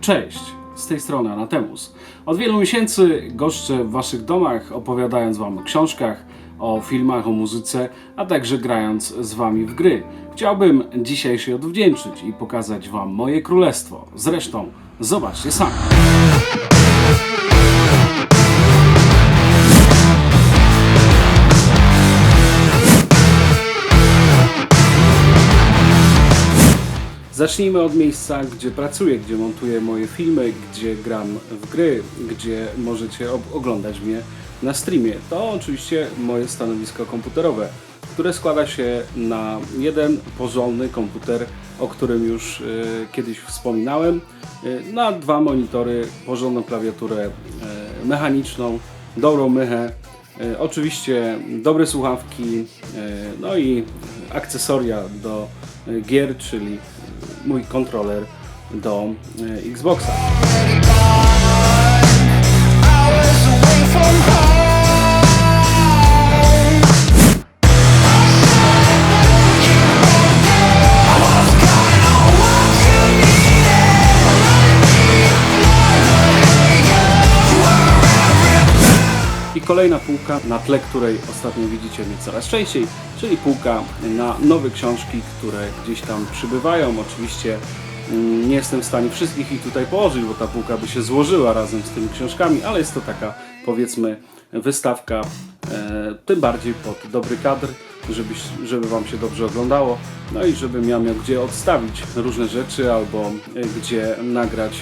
Cześć, z tej strony Anatemus. Od wielu miesięcy goszczę w Waszych domach, opowiadając Wam o książkach, o filmach, o muzyce, a także grając z Wami w gry. Chciałbym dzisiaj się odwdzięczyć i pokazać Wam moje królestwo. Zresztą, zobaczcie sami. Zacznijmy od miejsca, gdzie pracuję, gdzie montuję moje filmy, gdzie gram w gry, gdzie możecie oglądać mnie na streamie. To oczywiście moje stanowisko komputerowe, które składa się na jeden porządny komputer, o którym już e, kiedyś wspominałem, e, na dwa monitory, porządną klawiaturę e, mechaniczną, dobrą mychę, E, Oczywiście dobre słuchawki, e, no i akcesoria do gier, czyli mój kontroler do e, Xboxa. Kolejna półka, na tle której ostatnio widzicie mnie coraz częściej, czyli półka na nowe książki, które gdzieś tam przybywają. Oczywiście mm, nie jestem w stanie wszystkich ich tutaj położyć, bo ta półka by się złożyła razem z tymi książkami, ale jest to taka powiedzmy wystawka, e, tym bardziej pod dobry kadr, żeby, żeby Wam się dobrze oglądało, no i żebym ja miał gdzie odstawić różne rzeczy albo e, gdzie nagrać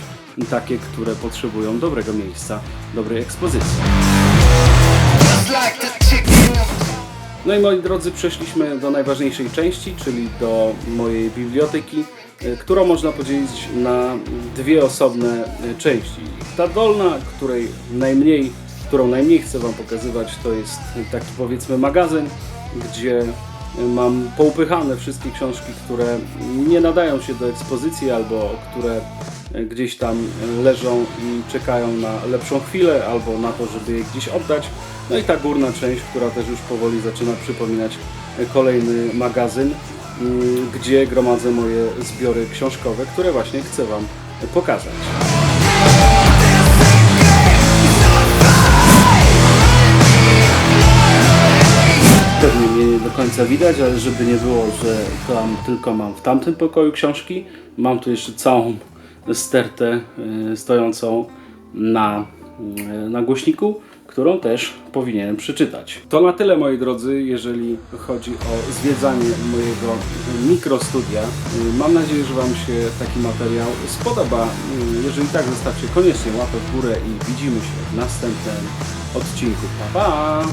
takie, które potrzebują dobrego miejsca, dobrej ekspozycji. No i moi drodzy, przeszliśmy do najważniejszej części, czyli do mojej biblioteki, e, którą można podzielić na dwie osobne e, części. Ta dolna, której najmniej, którą najmniej chcę Wam pokazywać, to jest taki powiedzmy magazyn, gdzie mam poupychane wszystkie książki, które nie nadają się do ekspozycji albo które gdzieś tam leżą i czekają na lepszą chwilę albo na to, żeby je gdzieś oddać. No i ta górna część, która też już powoli zaczyna przypominać kolejny magazyn, mm, gdzie gromadzę moje zbiory książkowe, które właśnie chcę Wam pokazać. Pewnie mnie nie do końca widać, ale żeby nie było, że tam tylko mam w tamtym pokoju książki, mam tu jeszcze całą stertę y, stojącą na, y, na głośniku, którą też powinienem przeczytać. To na tyle moi drodzy, jeżeli chodzi o zwiedzanie mojego mikrostudia. Y, Mam nadzieję, że Wam się taki materiał spodoba. Jeżeli tak, zostawcie koniecznie łapę w górę i widzimy się w następnym odcinku. Pa, pa!